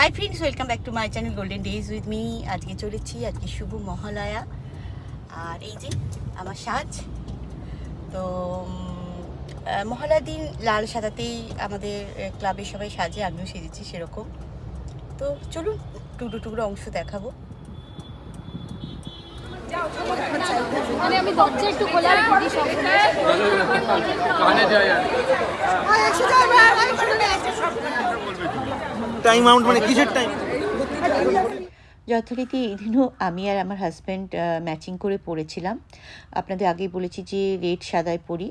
Hi friends welcome back to my channel golden days with me আজকে চলেছি আজকে শুভ মহালয়া। আর এই যে আমার সাজ। তো মহালয়ার দিন লাল সাদাতেই আমাদের ক্লাবের সবাই সাজে আমিও সেজেছি সেরকম। তো চলুন টুকরো টুকরো অংশ দেখাবো। মানে আমি দরজা একটু খোলা রাখি সব টাইম আউট মানে কিসের টাইম যথারীতি এই দিনও আমি আর আমার হাজব্যান্ড ম্যাচিং করে পড়েছিলাম। আপনাদের আগেই বলেছি যে রেড সাদায় পরি।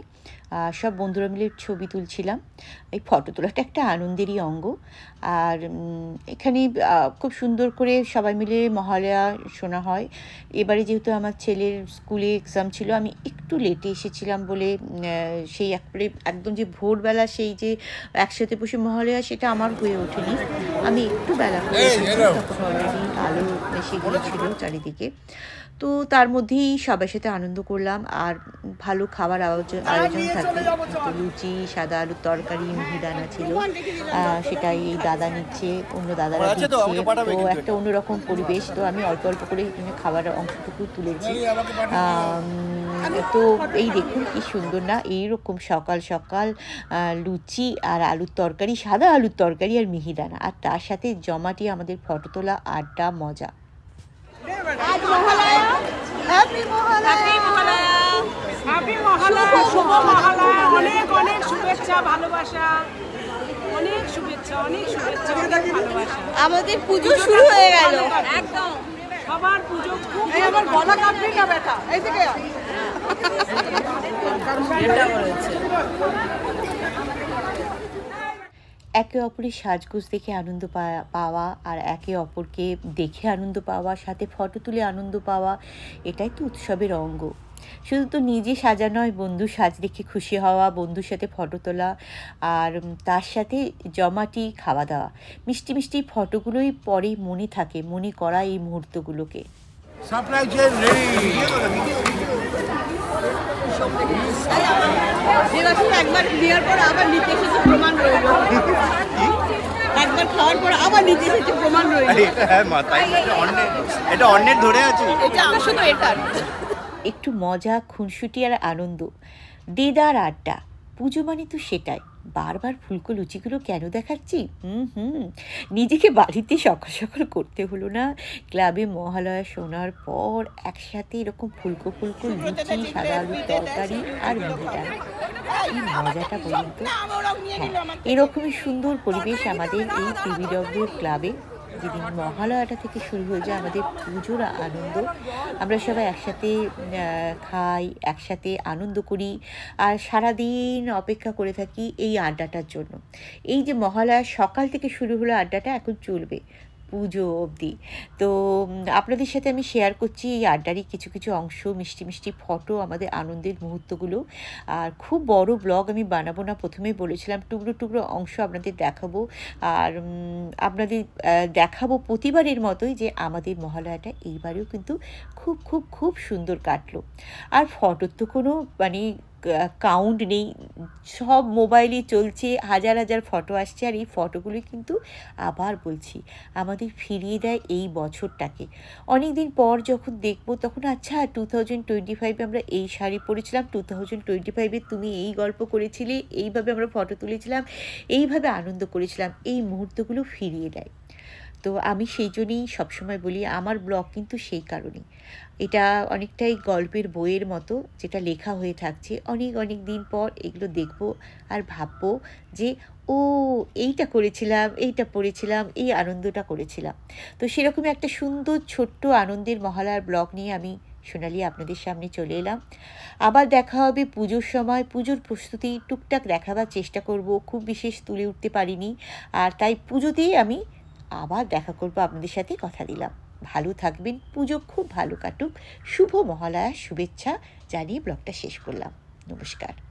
আর সব বন্ধুরা মিলে ছবি তুলছিলাম। এই ফটো তোলাটা একটা আনন্দেরই অঙ্গ। আর এখানে খুব সুন্দর করে সবাই মিলে মহালয়া শোনা হয়। এবারে যেহেতু আমার ছেলের স্কুলে এক্সাম ছিল আমি একটু লেটে এসেছিলাম বলে সেই একবারে একদম যে ভোরবেলা সেই যে একসাথে বসে মহালয়া সেটা আমার হয়ে ওঠেনি। আমি একটু বেলা করে তখন অলরেডি আলো এসে গিয়েছিল চারিদিকে। তো তার মধ্যেই সবার সাথে আনন্দ করলাম আর ভালো খাবার আয়োজন আয়োজন থাকে। তো লুচি সাদা আলুর তরকারি মিহিদানা ছিল। সেটাই এই দাদা নিচ্ছে অন্য দাদারা দিচ্ছে। তো একটা অন্যরকম পরিবেশ। তো আমি অল্প অল্প করে এখানে খাবারের অংশটুকু তুলেছি। তো এই দেখুন কি সুন্দর না এইরকম সকাল সকাল লুচি আর আলুর তরকারি সাদা আলুর তরকারি আর মিহিদানা। আর তার সাথে জমাটি আমাদের ফটো তোলা আড্ডা মজা হ্যাপি মহালয়া অনেক অনেক শুভেচ্ছা ভালোবাসা। অনেক শুভেচ্ছা অনেক শুভেচ্ছা ভালোবাসা। আমাদের পুজো শুরু হয়ে গেল। একদম। সবার পুজো খুব আমার গলা কাটবি না ব্যথা। এইদিকে আয়। একে অপরের সাজগোজ দেখে আনন্দ পাওয়া আর একে অপরকে দেখে আনন্দ পাওয়া সাথে ফটো তুলে আনন্দ পাওয়া, এটাই তো উৎসবের অঙ্গ। শুধু তো নিজে সাজা নয়, বন্ধুর সাজ দেখে খুশি হওয়া, বন্ধুর সাথে ফটো তোলা আর তার সাথে জমাটি খাওয়া দাওয়া। মিষ্টি মিষ্টি ফটোগুলোই পরে মনে থাকে, মনে করা এই মুহূর্তগুলোকে। চেন রেডি একবার দেওয়ার পর আবার নিতে এসেছে প্রমাণ রইল একবার খাওয়ার পর আবার নিতে এসেছে প্রমাণ রইল এটা হ্যাঁ এটা অন্যের ধরে আছে। এটা আমার শুধু এটার। একটু মজা খুনসুটি আর আনন্দ। দিদার আড্ডা। পুজো মানে তো সেটাই। বারবার ফুলকো লুচিগুলো কেন দেখাচ্ছি? হুম হুম। নিজেকে বাড়িতে সকাল সকাল করতে হলো না। ক্লাবে মহালয়া শোনার পর একসাথে এরকম ফুলকো ফুলকো লুচি সাদা আলুর তরকারি আর মিহিদানা কি মজাটা বলুন তো? হ্যাঁ, এরকমই সুন্দর পরিবেশ আমাদের এই পিবিডব্লিউ ক্লাবে যেদিন মহালয়াটা থেকে শুরু হয়ে যায়, আমাদের পুজোর আনন্দ। আমরা সবাই একসাথে খাই, একসাথে আনন্দ করি, আর সারাদিন অপেক্ষা করে থাকি এই আড্ডাটার জন্য। এই যে মহালয়া সকাল থেকে শুরু হলো আড্ডাটা, এখন চলবে। পুজো অবধি। তো আপনাদের সাথে আমি শেয়ার করছি এই আড্ডারই কিছু কিছু অংশ, মিষ্টি মিষ্টি ফটো আমাদের আনন্দের মুহূর্তগুলো। আর খুব বড় ব্লগ আমি বানাবো না, প্রথমেই বলেছিলাম টুকরো টুকরো অংশ আপনাদের দেখাবো। আর আপনাদের দেখাবো প্রতিবারের মতোই যে আমাদের মহালয়াটা এইবারেও কিন্তু খুব খুব খুব সুন্দর কাটলো। আর ফটোর তো কোনো মানে কাউন্ট নেই। সব মোবাইলে চলছে, হাজার হাজার ফটো আসছে। আর এই ফটোগুলি কিন্তু আবার বলছি, আমাদের ফিরিয়ে দেয় এই বছরটাকে। অনেক দিন পর যখন দেখব, তখন আচ্ছা টু থাউজেন্ড টোয়েন্টি ফাইভে আমরা এই শাড়ি পরেছিলাম টু থাউজেন্ড টোয়েন্টি ফাইভে তুমি এই গল্প করেছিলে, এইভাবে আমরা ফটো তুলেছিলাম, এইভাবে আনন্দ করেছিলাম। এই মুহূর্তগুলো ফিরিয়ে দেয়। তো আমি সেই জন্যেই সবসময় বলি, আমার ব্লগ কিন্তু সেই কারণেই। এটা অনেকটাই গল্পের বইয়ের মতো, যেটা লেখা হয়ে থাকছে। অনেক অনেক দিন পর এগুলো দেখব আর ভাববো যে, ও, এইটা করেছিলাম, এইটা পড়েছিলাম, এই আনন্দটা করেছিলাম। তো সেরকম একটা সুন্দর, ছোট্ট আনন্দের মহালয়ার ব্লগ নিয়ে আমি সোনালি আপনাদের সামনে চলে এলাম। আবার দেখা হবে পুজোর সময়। পুজোর প্রস্তুতি টুকটাক দেখাবার চেষ্টা করব। খুব বিশেষ তুলে উঠতে পারিনি। আর তাই পুজোতেই আমি আবার দেখা করব আপনাদের সাথে কথা দিলাম। ভালো থাকবেন, পুজো খুব ভালো কাটুক। শুভ মহালয়ার শুভেচ্ছা। জানিয়ে ব্লগটা শেষ করলাম। নমস্কার।